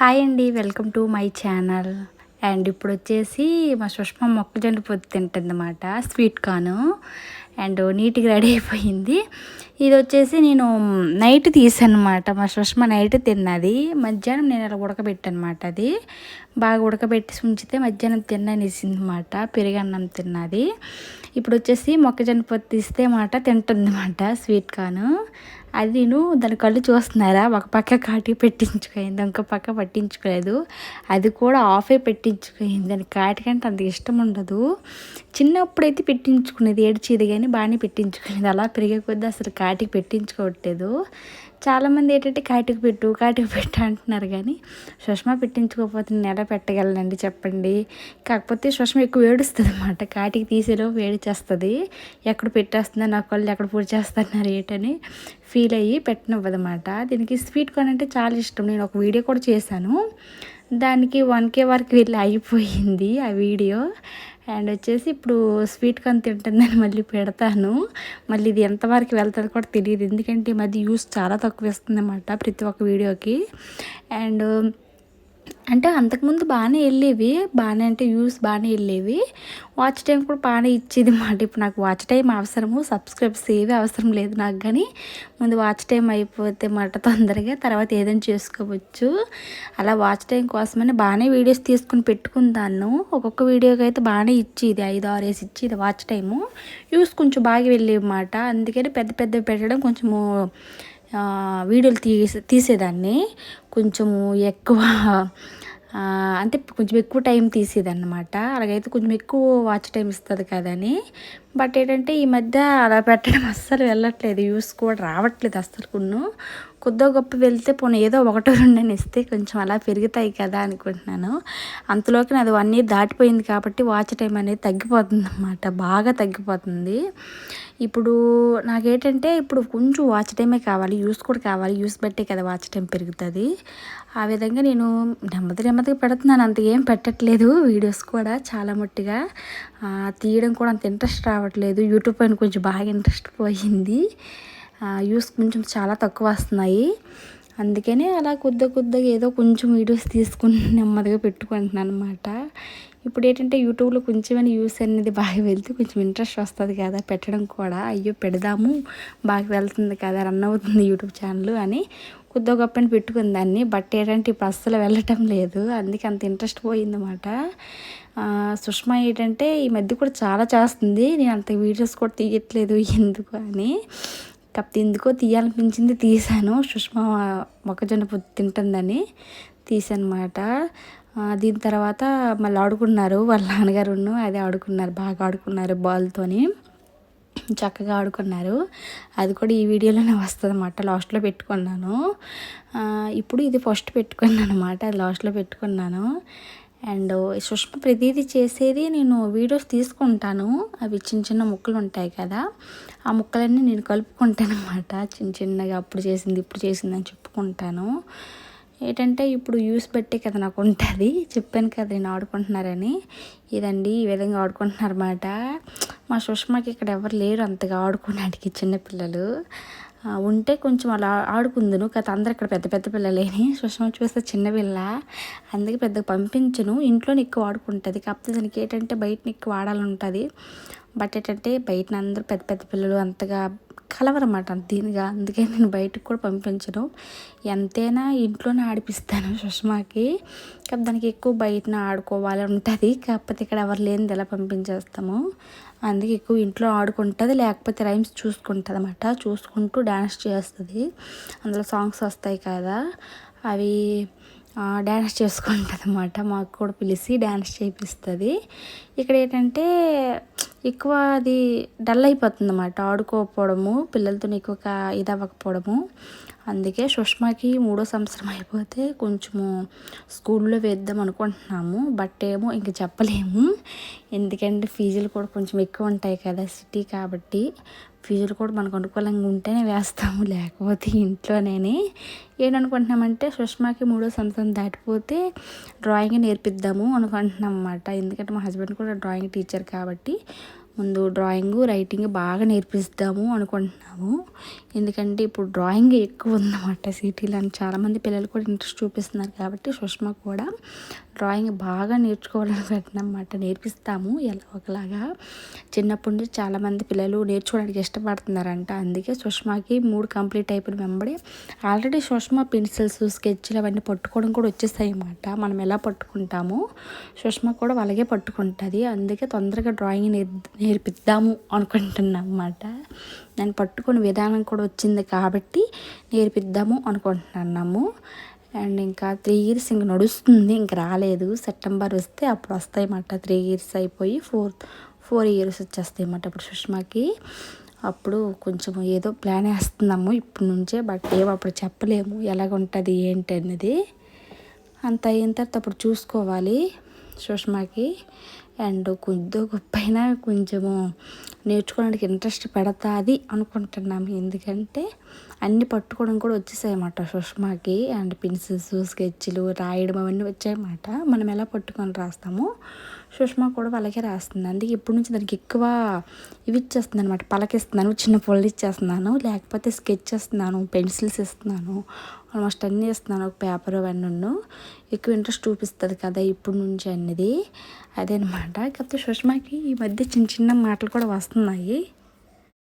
Hi అండి welcome to my channel. And ఇప్పుడు వచ్చేసి మా సుష్మ మొక్కజొన్న పొద్దు తింటుంది అన్నమాట స్వీట్ కార్న్. అండ్ నీట్గా రెడీ అయిపోయింది. ఇది వచ్చేసి నేను నైట్ తీసానమాట. మా సుష్మ నైట్ తిన్నది. మధ్యాహ్నం నేను అలా ఉడకబెట్టనమాట అది. బాగా ఉడకబెట్టి ఉంచితే మధ్యాహ్నం తిన్ననేసింది అనమాట పెరుగన్నం తిన్నది. ఇప్పుడు వచ్చేసి మొక్కజొన్న పొత్తు తీస్తే మాట తింటుంది అనమాట స్వీట్ కార్న్. అది నేను దాని కళ్ళు చూస్తున్నారా? ఒక పక్క కాటికి పెట్టించుకోయింది ఇంకో పక్క పట్టించుకోలేదు. అది కూడా ఆఫే పెట్టించుకోయింది. దాని కాటికంటే అంత ఇష్టం ఉండదు. చిన్నప్పుడైతే పెట్టించుకునేది ఏడ్చేది కానీ బాగానే పెట్టించుకునేది. అలా పెరిగే కొద్దీ అసలు కాటికి పెట్టించుకోవట్లేదు. చాలామంది ఏంటంటే కాటికి పెట్టు కాటికి పెట్టు అంటున్నారు కానీ సుష్మా పెట్టించుకోకపోతే నేను ఎలా పెట్టగలనండి చెప్పండి? కాకపోతే సుష్మ ఎక్కువ ఏడుస్తుంది అనమాట కాటికి తీసేలో వేడి చేస్తుంది. ఎక్కడ పెట్టేస్తుందో నాకు వాళ్ళు ఎక్కడ పూజ చేస్తున్నారు ఏంటని ఫీల్ అయ్యి పెట్టనివ్వదన్నమాట. దీనికి స్వీట్ కార్న్ అంటే చాలా ఇష్టం. నేను ఒక వీడియో కూడా చేశాను. దానికి వన్ కే వరకు వెళ్ళి అయిపోయింది ఆ వీడియో. అండ్ వచ్చేసి ఇప్పుడు స్వీట్ కన్ తింటుందని మళ్ళీ పెడతాను. మళ్ళీ ఇది ఎంతవరకు వెళ్తుంది కూడా తెలియదు ఎందుకంటే ఈ మధ్య యూస్ చాలా తక్కువ ఇస్తుంది అన్నమాట ప్రతి ఒక్క వీడియోకి. అండ్ అంటే అంతకుముందు బాగానే వెళ్ళేవి బాగానే అంటే వ్యూస్ బాగానే వెళ్ళేవి. వాచ్ టైం కూడా బాగానే ఇచ్చేది మాట. ఇప్పుడు నాకు వాచ్ టైం అవసరము సబ్స్క్రైబ్స్ ఏవి అవసరం లేదు నాకు కానీ ముందు వాచ్ టైం అయిపోతే మాట తొందరగా తర్వాత ఏదైనా చేసుకోవచ్చు. అలా వాచ్ టైం కోసమని బాగానే వీడియోస్ తీసుకుని పెట్టుకుందాను ఒక్కొక్క వీడియోకి అయితే బాగానే ఇచ్చేది ఐదు ఆరు వేసి ఇచ్చేది వాచ్ టైము వ్యూస్ కొంచెం బాగా వెళ్ళేవి మాట. అందుకని పెద్ద పెద్ద పెట్టడం కొంచెము వీడియోలు తీసే తీసేదాన్ని. కొంచెము ఎక్కువ అంటే కొంచెం ఎక్కువ టైం తీసేదన్నమాట. అలాగైతే కొంచెం ఎక్కువ వాచ్ టైం ఇస్తుంది కదని. బట్ ఏంటంటే ఈ మధ్య అలా పెట్టడం అస్సలు వెళ్ళట్లేదు. యూస్ కూడా రావట్లేదు అస్సలు కొన్ను కొద్దిగా గొప్ప వెళ్తే పోనీ ఏదో ఒకటో రెండని ఇస్తే కొంచెం అలా పెరుగుతాయి కదా అనుకుంటున్నాను. అంతలోకి అది వన్ ఇయర్ దాటిపోయింది కాబట్టి వాచ్ టైం అనేది తగ్గిపోతుంది అన్నమాట బాగా తగ్గిపోతుంది. ఇప్పుడు నాకేంటంటే ఇప్పుడు కొంచెం వాచ్ టైమే కావాలి యూస్ కూడా కావాలి యూస్ బట్టే కదా వాచ్ టైం పెరుగుతుంది. ఆ విధంగా నేను నెమ్మది నెమ్మదిగా పెడుతున్నాను. అంత ఏం పెట్టట్లేదు. వీడియోస్ కూడా చాలా మట్టుగా తీయడం కూడా అంత ఇంట్రెస్ట్ రావట్లేదు. యూట్యూబ్ పైన కొంచెం బాగా ఇంట్రెస్ట్ పోయింది. యూస్ కొంచెం చాలా తక్కువ వస్తున్నాయి. అందుకనే అలా కొద్ది కొద్దిగా ఏదో కొంచెం వీడియోస్ తీసుకుని నెమ్మదిగా పెట్టుకుంటున్నాను అనమాట ఇప్పుడు ఏంటంటే యూట్యూబ్లో కొంచెమైనా యూస్ అనేది బాగా వెళ్తే కొంచెం ఇంట్రెస్ట్ వస్తుంది కదా పెట్టడం కూడా. అయ్యో పెడదాము బాగా వెళ్తుంది కదా రన్ అవుతుంది యూట్యూబ్ ఛానల్ అని కొద్దిగా గొప్పని పెట్టుకుంది దాన్ని. బట్ ఏంటంటే ఇప్పుడు అస్సలు వెళ్ళటం లేదు. అందుకే అంత ఇంట్రెస్ట్ పోయిందన్నమాట. సుష్మా ఏంటంటే ఈ మధ్య కూడా చాలా చేస్తుంది. నేను అంత వీడియోస్ కూడా తీయట్లేదు ఎందుకు అని. కాకపోతే ఎందుకో తీయాలనిపించింది తీసాను. సుష్మా మొక్కజొన్న పొద్దు తింటుందని తీసానమాట దీని తర్వాత మళ్ళీ ఆడుకున్నారు. వాళ్ళ నాన్నగారు అదే ఆడుకున్నారు. బాగా ఆడుకున్నారు బాల్తోని. చక్కగా ఆడుకున్నారు. అది కూడా ఈ వీడియోలోనే వస్తుంది అనమాట లాస్ట్లో పెట్టుకున్నాను. ఇప్పుడు ఇది ఫస్ట్ పెట్టుకున్నాను అనమాట అది లాస్ట్లో పెట్టుకున్నాను. అండ్ సుష్మ ప్రతిదీ చేసేది నేను వీడియోస్ తీసుకుంటాను. అవి చిన్న చిన్న ముక్కలు ఉంటాయి కదా ఆ ముక్కలన్నీ నేను కలుపుకుంటాను అనమాట చిన్న చిన్నగా అప్పుడు చేసింది ఇప్పుడు చేసింది అని చెప్పుకుంటాను. ఏంటంటే ఇప్పుడు యూస్ పెట్టే కదా నాకు ఉంటుంది. చెప్పాను కదా నేను ఆడుకుంటున్నారని. ఇదండి ఈ విధంగా ఆడుకుంటున్నారన్నమాట. మా సుష్మాకి ఇక్కడ ఎవరు లేరు అంతగా ఆడుకోవడానికి చిన్నపిల్లలు ఉంటే కొంచెం అలా ఆడుకుందును. కదా అందరు ఇక్కడ పెద్ద పెద్ద పిల్లలేని. సుష్మ చూస్తే చిన్న పిల్ల. అందుకే పెద్దగా పంపించను. ఇంట్లోనే ఎక్కువ ఆడుకుంటుంది. కాకపోతే దానికి ఏంటంటే బయటని ఎక్కువ ఆడాలని ఉంటుంది. బట్ ఏంటంటే బయటని అందరూ పెద్ద పెద్ద పిల్లలు అంతగా కలవరమాట దీనిగా. అందుకే నేను బయటకు కూడా పంపించను. ఎంతైనా ఇంట్లోనే ఆడిపిస్తాను సుష్మాకి. కాకపోతే దానికి ఎక్కువ బయటన ఆడుకోవాలి ఉంటుంది. కాకపోతే ఇక్కడ ఎవరు లేనిది ఎలా పంపించేస్తాము? అందుకే ఎక్కువ ఇంట్లో ఆడుకుంటుంది లేకపోతే రైమ్స్ చూసుకుంటుంది అనమాట చూసుకుంటూ డ్యాన్స్ చేస్తుంది. అందులో సాంగ్స్ వస్తాయి కదా. అవి డ్యాన్స్ చేసుకుంటుంది అనమాట మాకు కూడా పిలిచి డ్యాన్స్ చేపిస్తుంది. ఇక్కడ ఏంటంటే ఎక్కువ అది డల్ అయిపోతుంది అన్నమాట ఆడుకోకపోవడము పిల్లలతో ఎక్కువ ఇది అవ్వకపోవడము అందుకే సుష్మాకి మూడో సంవత్సరం అయిపోతే కొంచెము స్కూల్లో వేద్దాం అనుకుంటున్నాము. బట్ ఏమో ఇంక చెప్పలేము. ఎందుకంటే ఫీజులు కూడా కొంచెం ఎక్కువ ఉంటాయి కదా సిటీ కాబట్టి. ఫీజులు కూడా మనకు అనుకూలంగా ఉంటేనే వేస్తాము. లేకపోతే ఇంట్లోనే ఏమనుకుంటున్నామంటే సుష్మాకి మూడో సంవత్సరం దాటిపోతే డ్రాయింగ్ నేర్పిద్దాము అనుకుంటున్నాం అన్నమాట ఎందుకంటే మా హస్బెండ్ కూడా డ్రాయింగ్ టీచర్ కాబట్టి ముందు డ్రాయింగ్ రైటింగ్ బాగా నేర్పిస్తాము అనుకుంటున్నాము. ఎందుకంటే ఇప్పుడు డ్రాయింగ్ ఎక్కువ ఉందన్నమాట సిటీలో. అని చాలామంది పిల్లలు కూడా ఇంట్రెస్ట్ చూపిస్తున్నారు కాబట్టి సుష్మా కూడా డ్రాయింగ్ బాగా నేర్చుకోవాలని పెట్టినమాట నేర్పిస్తాము ఎలా ఒకలాగా. చిన్నప్పటి నుంచి చాలామంది పిల్లలు నేర్చుకోవడానికి ఇష్టపడుతున్నారంట. అందుకే సుష్మాకి మూడు కంప్లీట్ అయిపోయిన వెంబడి ఆల్రెడీ సుష్మా పెన్సిల్స్ స్కెచ్లు అవన్నీ పట్టుకోవడం కూడా వచ్చేస్తాయి అన్నమాట మనం ఎలా పట్టుకుంటామో సుష్మా కూడా అలాగే పట్టుకుంటుంది. అందుకే తొందరగా డ్రాయింగ్ నేర్ నేర్పిద్దాము అనుకుంటున్నాం అన్నమాట. నేను పట్టుకునే విధానం కూడా వచ్చింది కాబట్టి నేర్పిద్దాము అనుకుంటున్నాము. అండ్ ఇంకా త్రీ ఇయర్స్ ఇంక నడుస్తుంది ఇంక రాలేదు. సెప్టెంబర్ వస్తే అప్పుడు వస్తాయన్నమాట. త్రీ ఇయర్స్ అయిపోయి ఫోర్ ఫోర్ ఇయర్స్ వచ్చేస్తాయి అన్నమాట అప్పుడు సుష్మాకి. అప్పుడు కొంచెం ఏదో ప్లాన్ వేస్తున్నాము ఇప్పటి నుంచే బట్ ఏమో అప్పుడు చెప్పలేము. ఎలాగుంటుంది ఏంటి అనేది అంత అయిన తర్వాత అప్పుడు చూసుకోవాలి. సుష్మాకి అండ్ కొద్దిగా గొప్ప అయినా కొంచెము నేర్చుకోవడానికి ఇంట్రెస్ట్ పెడతాది అనుకుంటున్నాము ఎందుకంటే అన్నీ పట్టుకోవడం కూడా వచ్చేసాయన్నమాట సుష్మాకి అండ్ పెన్సిల్స్ స్కెచ్లు రాయడం అవన్నీ వచ్చాయన్నమాట. మనం ఎలా పట్టుకొని రాస్తామో సుష్మా కూడా వాళ్ళకే రాస్తుంది. అందుకే ఇప్పటి నుంచి దానికి ఎక్కువ ఇవి ఇచ్చేస్తుంది అనమాట పలకిస్తున్నాను చిన్న పొల్లు ఇచ్చేస్తున్నాను లేకపోతే స్కెచ్ ఇస్తున్నాను పెన్సిల్స్ ఇస్తున్నాను ఆల్మోస్ట్ అన్నీ ఇస్తున్నాను ఒక పేపర్ అవన్నీ ఎక్కువ ఇంట్రెస్ట్ చూపిస్తుంది కదా ఇప్పటి నుంచి అనేది అదేనమాట కాకపోతే సుష్మాకి ఈ మధ్య చిన్న చిన్న మాటలు కూడా వస్తున్నాయి.